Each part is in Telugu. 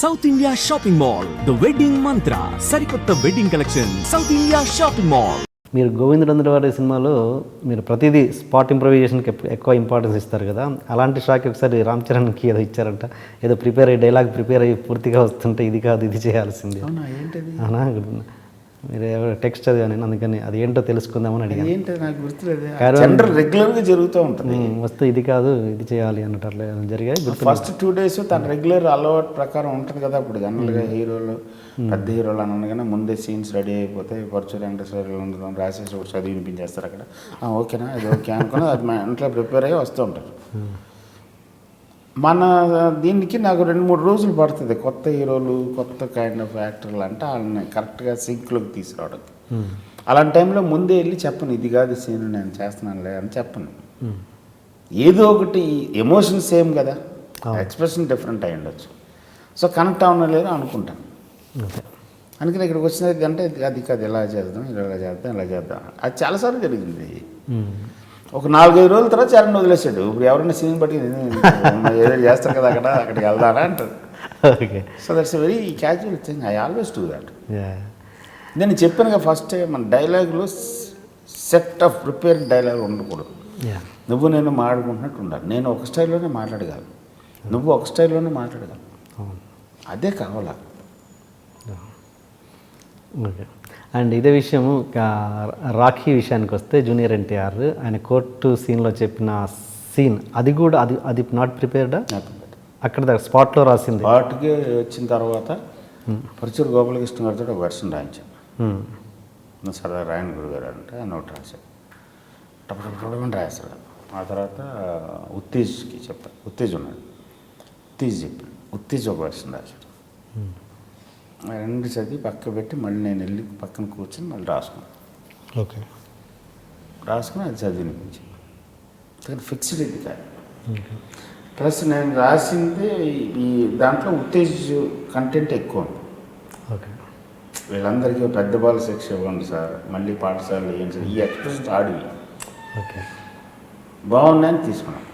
South India shopping mall the wedding Mantra సరికొత్త wedding collection South India shopping mall మీరు గోవిందుడు వారి సినిమాలో మీరు ప్రతిదీ స్పాట్ ఇంప్రవైజేషన్కి ఎక్కువ ఇంపార్టెన్స్ ఇస్తారు కదా. అలాంటి షాక్ ఒకసారి రామ్ చరణ్కి ఏదో ఇచ్చారంట. ఏదో ప్రిపేర్ అయ్యి డైలాగ్ ప్రిపేర్ అయ్యి పూర్తిగా వస్తుంటే ఇది కాదు ఇది చేయాల్సింది. అవునా? ఏంటది? అవునా? మీరు ఎవరో టెక్స్ట్ చదివాను నేను అందుకని అది ఏంటో తెలుసుకుందామని అడిగాను. ఏంటది నాకు గుర్తులేదు. రెగ్యులర్గా జరుగుతూ ఉంటుంది. వస్తే ఇది కాదు ఇది చేయాలి అన్నట్టు జరిగాయి గుర్తు ఫస్ట్ టూ డేస్ తన రెగ్యులర్ అలవాటు ప్రకారం ఉంటుంది కదా అప్పుడు జనరల్గా హీరోలు పెద్ద హీరోలు అని అనగానే ముందే సీన్స్ రెడీ అయిపోతే పరచూరు వెంకటేశ్వర ఉండడం రాసేసి ఒకటి చదివి వినిపించేస్తారు అక్కడ. "ఆ, ఓకేనా అది ఓకే అనుకుని అది మా ఇంట్లో ప్రిపేర్ అయ్యి వస్తూ ఉంటారు. మన దీనికి నాకు రెండు మూడు రోజులు పడుతుంది. కొత్త హీరోలు కొత్త కైండ్ ఆఫ్ యాక్టర్లు అంటే వాళ్ళని కరెక్ట్గా సింక్లోకి తీసుకురావడానికి అలాంటి టైంలో ముందే వెళ్ళి చెప్పను ఇది కాదు సీన్ నేను చేస్తున్నానులే అని చెప్పను. ఏదో ఒకటి ఎమోషన్ సేమ్ కదా. ఎక్స్ప్రెషన్ డిఫరెంట్ అయి ఉండొచ్చు. సో కనెక్ట్ అవ్వడం లేదు అనుకుంటాను. అదే అందుకని ఇక్కడికి వచ్చినది అంటే అది కాదు ఇలా చేద్దాం ఇలా చేద్దాం ఇలా చేద్దాం. అది చాలాసార్లు జరిగింది. ఒక నాలుగైదు రోజుల తర్వాత చరణ్ వదిలేసాడు ఇప్పుడు ఎవరైనా సీన్ బట్టి ఏదో చేస్తారు కదా అక్కడ అక్కడికి వెళ్దానా అంటారు okay. So that's very casual thing I always do that నేను చెప్పాను కదా ఫస్ట్ మన డైలాగ్లో సెట్ ఆఫ్ ప్రిపేర్డ్ డైలాగ్ ఉండకూడదు. నువ్వు నేను మాట్లాడుకుంటున్నట్టు ఉండాలి నేను ఒక స్టైల్లోనే మాట్లాడగలను. నువ్వు ఒక స్టైల్లోనే మాట్లాడగలను. అవును. అదే కావాలా? ఓకే. అండ్ ఇదే విషయము కా- రాఖీ విషయానికి వస్తే జూనియర్ ఎన్టీఆర్ ఆయన కోర్టు సీన్లో చెప్పిన సీన్ అది కూడా అది అది నాట్ ప్రిపేర్డా అక్కడ దాకా స్పాట్లో రాసింది. వాటికి వచ్చిన తర్వాత పరచూరు గోపాలకృష్ణ గారితో ఒక వెర్షన్ రాయించాను నువ్వు సరదా రాయన్ గురు గారు అంటే ఆ నోట్ రాశాను టపటపటమని రాశాడు ఆ తర్వాత ఉత్తేజ్కి చెప్పాను ఉత్తేజ్ ఉన్నాడు. ఉత్తేజ్ చెప్పాను ఉత్తేజ్ ఒక వెర్షన్ రాశాడు రెండు చదివి పక్క పెట్టి మళ్ళీ నేను వెళ్ళి పక్కన కూర్చొని మళ్ళీ రాసుకున్నాను ఓకే. రాసుకుని అది చదివినిపించి కానీ ఫిక్స్డ్ ఇది కాదు. ప్లస్ నేను రాసింది ఈ దాంట్లో ఉత్తేజ్ కంటెంట్ ఎక్కువ ఉంది. ఓకే. వీళ్ళందరికీ పెద్ద బాల శిక్ష ఇవ్వండి సార్. మళ్ళీ పాఠశాలలు ఏంటి సార్ ఈ ఎక్స్ప్రెస్ ఆడివి ఓకే. బాగున్నాయని తీసుకున్నాం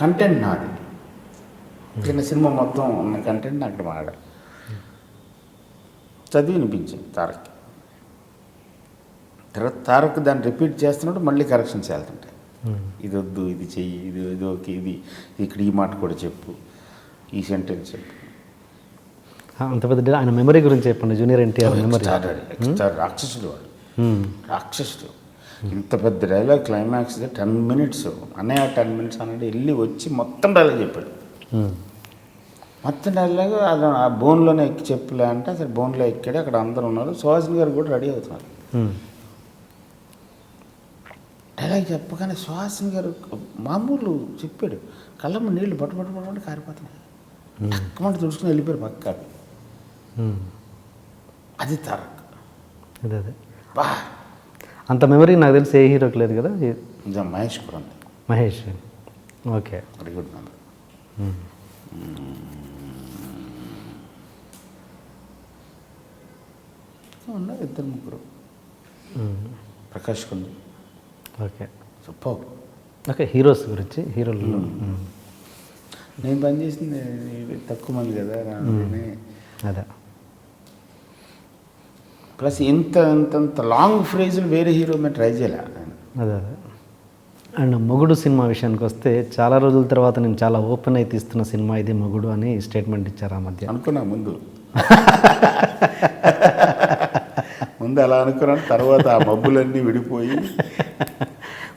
కంటెంట్ నాది. చిన్న సినిమా మొత్తం ఉన్న కంటెంట్ అక్కడ వాడాలి చదివి వినిపించింది తారక్ తర్వాత తారక్ దాన్ని రిపీట్ చేస్తున్నప్పుడు మళ్ళీ కరెక్షన్స్ వెళ్తుంటాయి ఇది వద్దు ఇది చెయ్యి ఇది ఇది ఓకే ఇది ఇక్కడ ఈ మాట కూడా చెప్పు ఈ సెంటెన్స్ చెప్పు. అంత పెద్ద ఆయన మెమరీ గురించి చెప్పండి జూనియర్ ఎన్టీఆర్ మెమరీ రాక్షసుడు వాడు రాక్షసుడు ఇంత పెద్ద డైలాగ్ క్లైమాక్స్ టెన్ మినిట్స్ అన్నయ్య టెన్ మినిట్స్ అన్నాడు వెళ్ళి వచ్చి మొత్తం డైలాగ్ చెప్పాడు. మొత్తం డైలాగ్ అది ఆ బోన్లోనే ఎక్కి చెప్పులే అంటే అసలు బోన్లో ఎక్కాడు అక్కడ అందరూ ఉన్నారు. సుహాసిని గారు కూడా రెడీ అవుతున్నారు. డైలాగ్ చెప్పగానే సుహాసిని గారు మామూలు చెప్పాడు. కళ్ళమ్మ నీళ్ళు పట్టు పట్టు పట్టు పట్టు కారిపోతున్నాయి. టక్కుమంట తుడుచుకుని వెళ్ళిపోయారు పక్క అది తారక్ అదే అదే. బా. అంత మెమరీ నాకు తెలిసి ఏ హీరోకి లేదు కదా? మహేష్ కూడా ఉంది. Mahesh. Okay. Very good member ఉన్నారు ఇద్దరు ముగ్గురు. ప్రకాష్ కొండ. ఓకే. సూపర్ ఓకే హీరోస్ గురించి హీరోలు. నేను పనిచేసింది తక్కువ మంది కదా. అదే. ప్లస్ ఇంత ఇంత లాంగ్ ఫ్రేజులు వేరే హీరో మీద ట్రై చేయలే అదే అదే. అండ్ మొగుడు సినిమా విషయానికి వస్తే చాలా రోజుల తర్వాత నేను చాలా ఓపెన్ అయి తీస్తున్న సినిమా ఇది మొగుడు అని స్టేట్మెంట్ ఇచ్చారు ఆ మధ్య. అనుకున్నా ముందు. ముందు అలా అనుకున్నాను తర్వాత ఆ మబ్బులన్నీ విడిపోయి.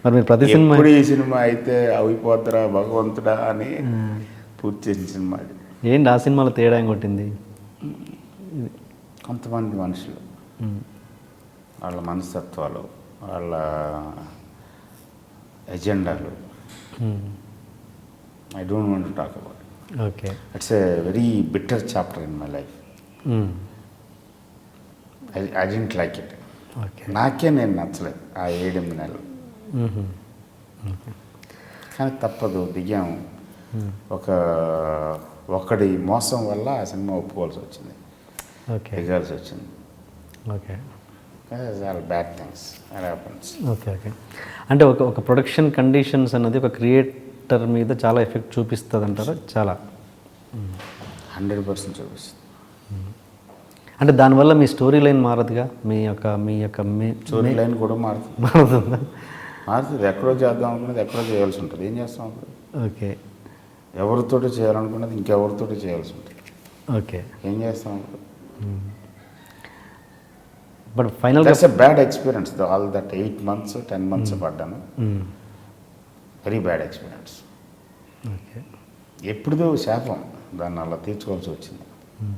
మరి మీరు ప్రతి సినిమా ఎప్పుడు ఈ సినిమా అయితే అయిపోద్దురా భగవంతుడా అని పూర్తి చేసిన సినిమా అది. ఏంటి ఆ సినిమాలో తేడా కొట్టింది కొంతమంది మనుషులు. వాళ్ళ మనస్తత్వాలు వాళ్ళ ఎజెండాలు. I don't want talk about okay. It's a very bitter chapter in my life I don't like it okay నాకే నేను నచ్చలేదు ఆ ఏడెనిమిది నెలలు. కానీ తప్పదు దిగాం ఒక ఒకడి మోసం వల్ల ఆ సినిమా ఒప్పుకోవాల్సి వచ్చింది. ఓకే. దిగాల్సి వచ్చింది. Okay. All bad things happens okay okay. అంటే ఒక ఒక ప్రొడక్షన్ కండిషన్స్ అన్నది ఒక క్రియేటర్ మీద చాలా ఎఫెక్ట్ చూపిస్తుంది అంటారా చాలా. హండ్రెడ్ పర్సెంట్ చూపిస్తుంది. అంటే దానివల్ల మీ స్టోరీ లైన్ మారదుగా? మీ యొక్క మీ యొక్క మీ స్టోరీ లైన్ కూడా మారుతుంది. మారుతుందా? మారుతుంది. ఎక్కడో చేద్దాం అనుకున్నది ఎక్కడో చేయాల్సి ఉంటుంది. ఏం చేస్తాం అప్పుడు? ఓకే. ఎవరితోటి చేయాలనుకున్నది ఇంకెవరితోటి చేయాల్సి ఉంటుంది. ఓకే. ఏం చేస్తాం అప్పుడు? బట్ ఫైనల్గా that's a bad experience all that eight months ten months పడ్డాను. Very bad experience okay. ఎప్పుడుదో శాపం. దాన్ని అలా తీర్చుకోవాల్సి వచ్చింది.